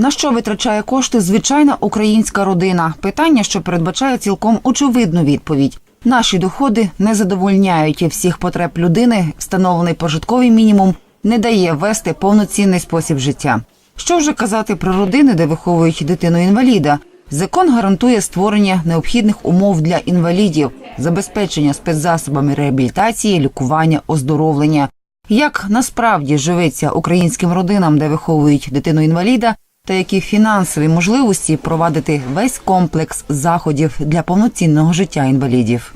На що витрачає кошти звичайна українська родина? Питання, що передбачає цілком очевидну відповідь. Наші доходи не задовольняють всіх потреб людини. Встановлений прожитковий мінімум не дає вести повноцінний спосіб життя. Що вже казати про родини, де виховують дитину інваліда? Закон гарантує створення необхідних умов для інвалідів, забезпечення спецзасобами реабілітації, лікування, оздоровлення. Як насправді живеться українським родинам, де виховують дитину інваліда, та які фінансові можливості провадити весь комплекс заходів для повноцінного життя інвалідів?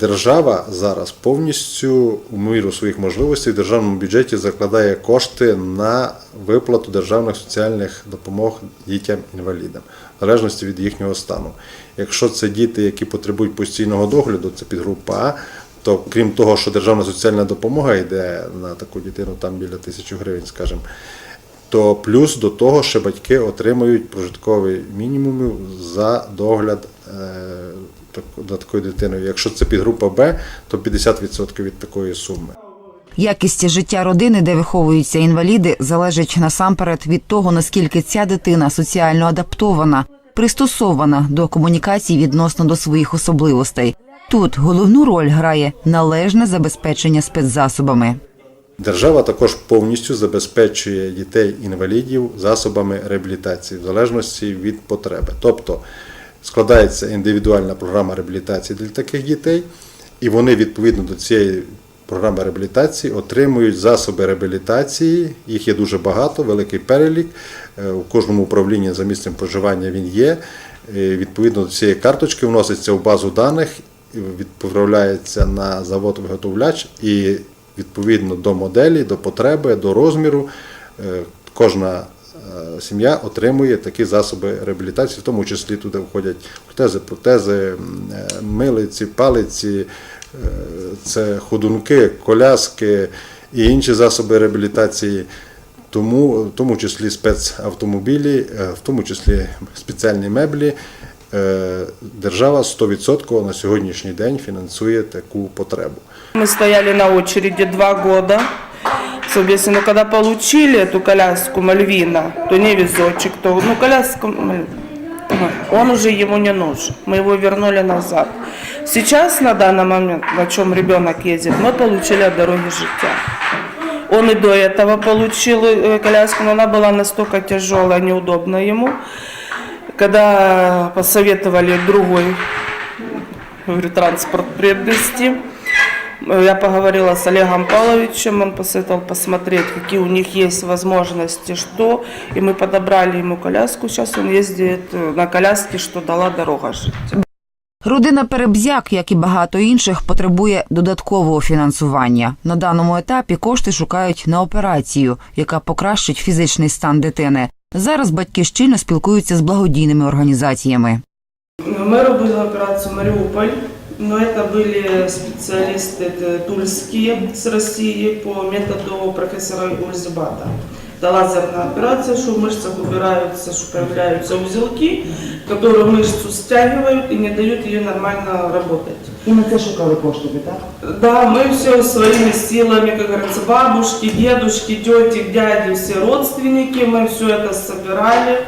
Держава зараз повністю у міру своїх можливостей в державному бюджеті закладає кошти на виплату державних соціальних допомог дітям-інвалідам, в залежності від їхнього стану. Якщо це діти, які потребують постійного догляду, це підгрупа А, то крім того, що державна соціальна допомога йде на таку дитину там біля тисячі гривень, скажімо, то плюс до того, що батьки отримують прожитковий мінімум за догляд е, за такою дитиною. Якщо це підгрупа Б, то 50% від такої суми. Якість життя родини, де виховуються інваліди, залежить насамперед від того, наскільки ця дитина соціально адаптована, пристосована до комунікацій відносно до своїх особливостей. Тут головну роль грає належне забезпечення спецзасобами. Держава також повністю забезпечує дітей-інвалідів засобами реабілітації в залежності від потреби. Тобто складається індивідуальна програма реабілітації для таких дітей, і вони відповідно до цієї програми реабілітації отримують засоби реабілітації. Їх є дуже багато, великий перелік. Е, У кожному управлінні за місцем проживання він є. Е, Відповідно до цієї карточки вноситься в базу даних, відправляється на завод виготовляч і відповідно до моделі, до потреби, до розміру. е, Кожна е, сім'я отримує такі засоби реабілітації, в тому числі туди входять протези, протези, е, милиці, палиці, це ходунки, коляски і інші засоби реабілітації. Тому, в тому числі спецавтомобілі, в тому числі спеціальні меблі. Е, Держава 100% на сьогоднішній день фінансує таку потребу. Мы стояли на очереди два года. Соответственно, когда получили эту коляску Мальвина, то не везочек, то ну коляску Маль- он уже ему не нужен. Мы его вернули назад. Сейчас на данный момент, на чем ребенок ездит, мы получили от дороги життя. Он и до этого получил э, коляску, но она была настолько тяжелая, неудобная ему. Когда посоветовали другой говорю, транспорт приобрести. Я поговорила с Олегом Павловичем, он посоветовал посмотреть, какие у них есть возможности, что. И мы подобрали ему коляску. Сейчас он ездит на коляске, что дала дорога жить. Родина Перебзяк, як і багато інших, потребує додаткового фінансування. На даному етапі кошти шукають на операцію, яка покращить фізичний стан дитини. Зараз батьки щільно спілкуються з благодійними організаціями. Мы робили операцию Мариуполь, но это были специалисты это тульские с России по методу профессора Ульзибата. Это лазерная операция, что в мышцах убираются, что появляются узелки, которые мышцу стягивают и не дают ее нормально работать. І на це шукали кошти, так? Да, мы все своими силами, как говорится, бабушки, дедушки, тети, дяди, все родственники, мы все это собирали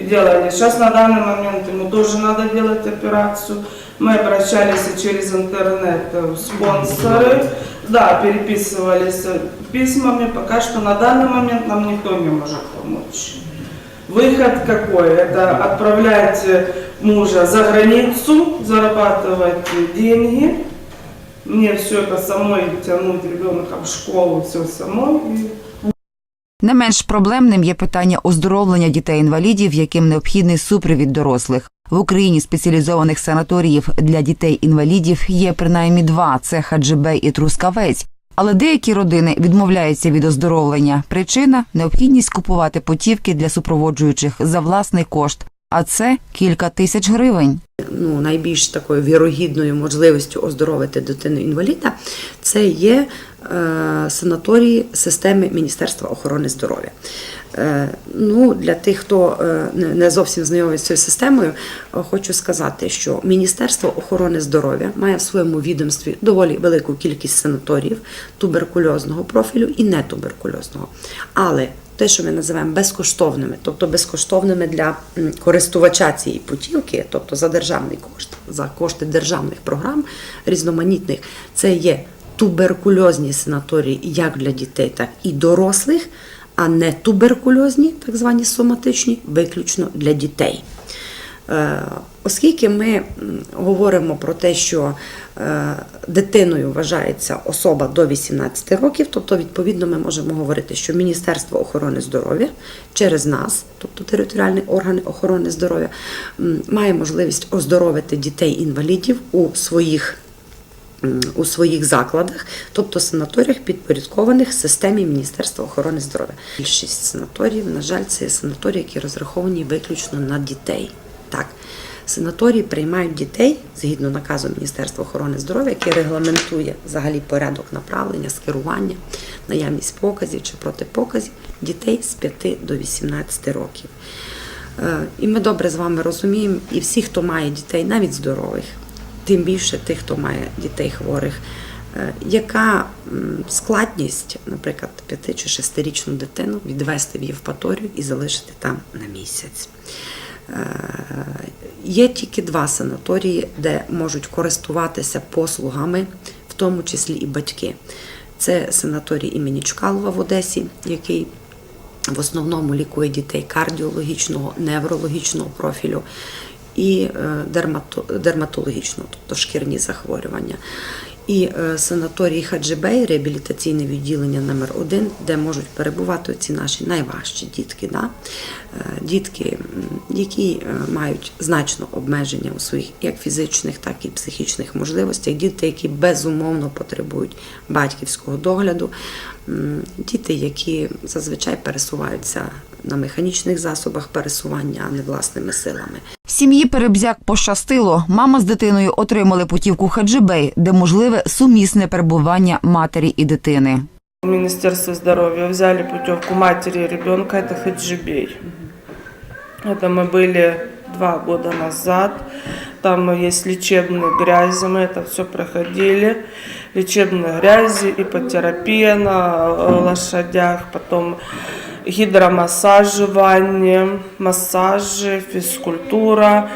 Делали. Сейчас на данный момент ему тоже надо делать операцию. Мы обращались через интернет э, в спонсоры, да, переписывались э, письмами. Пока что на данный момент нам никто не может помочь. Выход какой? Это отправлять э, мужа за границу, зарабатывать э, деньги, мне все это самой тянуть ребенка в школу, все самой. И Не менш проблемним є питання оздоровлення дітей-інвалідів, яким необхідний супровід дорослих. В Україні спеціалізованих санаторіїв для дітей-інвалідів є принаймні два це Хаджибей і Трускавець. Але деякі родини відмовляються від оздоровлення. Причина необхідність купувати путівки для супроводжуючих за власний кошт, а це кілька тисяч гривень. ну, найбільш такою вірогідною можливістю оздоровити дитину інваліда, це є е, санаторії системи Міністерства охорони здоров'я. Е, ну, для тих, хто е, не- зовсім знайомий з цією системою, е, хочу сказати, що Міністерство охорони здоров'я має в своєму відомстві доволі велику кількість санаторіїв туберкульозного профілю і нетуберкульозного. Але те, що ми називаємо безкоштовними, тобто безкоштовними для користувача цієї путівки, тобто за державний кошт, за кошти державних програм різноманітних, це є туберкульозні санаторії як для дітей, так і дорослих, а не туберкульозні, так звані соматичні, виключно для дітей. Оскільки ми говоримо про те, що е, дитиною вважається особа до 18 років, тобто, відповідно, ми можемо говорити, що Міністерство охорони здоров'я через нас, тобто територіальні органи охорони здоров'я, має можливість оздоровити дітей-інвалідів у своїх у своїх закладах, тобто санаторіях, підпорядкованих системі Міністерства охорони здоров'я. Більшість санаторіїв, на жаль, це санаторії, які розраховані виключно на дітей. Так, санаторії приймають дітей згідно наказу Міністерства охорони здоров'я, який регламентує взагалі порядок направлення, скерування, наявність показів чи протипоказів дітей з 5 до 18 років. Е, І ми добре з вами розуміємо, і всі, хто має дітей, навіть здорових, тим більше тих, хто має дітей хворих, е, яка складність, наприклад, п'яти чи шестирічну дитину відвести в Євпаторію і залишити там на місяць. Е, Є тільки два санаторії, де можуть користуватися послугами, в тому числі і батьки. Це санаторій імені Чкалова в Одесі, який в основному лікує дітей кардіологічного, неврологічного профілю і е, дерматологічного, тобто шкірні захворювання. І е, санаторій Хаджибей, реабілітаційне відділення номер 1 де можуть перебувати ці наші найважчі дітки. Да? Е, Дітки, які е, мають значно обмеження у своїх як фізичних, так і психічних можливостях, діти, які безумовно потребують батьківського догляду, діти, які зазвичай пересуваються на механічних засобах пересування, а не власними силами. Сім'ї Перебзяк пощастило. Мама з дитиною отримали путівку Хаджибей, де можливе сумісне перебування матері і дитини. Министерство здоровья взяли путевку матери и ребенка, это Хаджибей. Это мы были два года назад. Там есть лечебные грязи, мы это все проходили. Лечебные грязи, ипотерапия на э, лошадях, потом гидромассаживание, массажи, физкультура.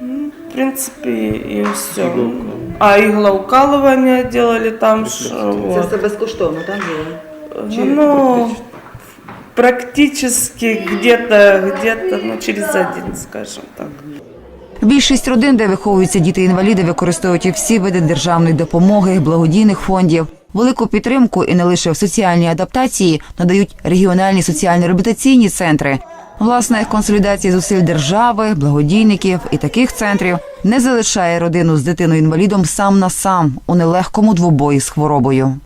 Ну, В принципе, и все. А иглоукалывание делали там. ж, вот. безкоштовно, так було? Ну, практически где-то, где-то, ну, через один, скажем так. Більшість родин, де виховуються діти-інваліди, використовують всі види державної допомоги, благодійних фондів. Велику підтримку і не лише в соціальній адаптації надають регіональні соціально-реабілітаційні центри. Власне, консолідація зусиль держави, благодійників і таких центрів не залишає родину з дитиною-інвалідом сам на сам у нелегкому двобої з хворобою.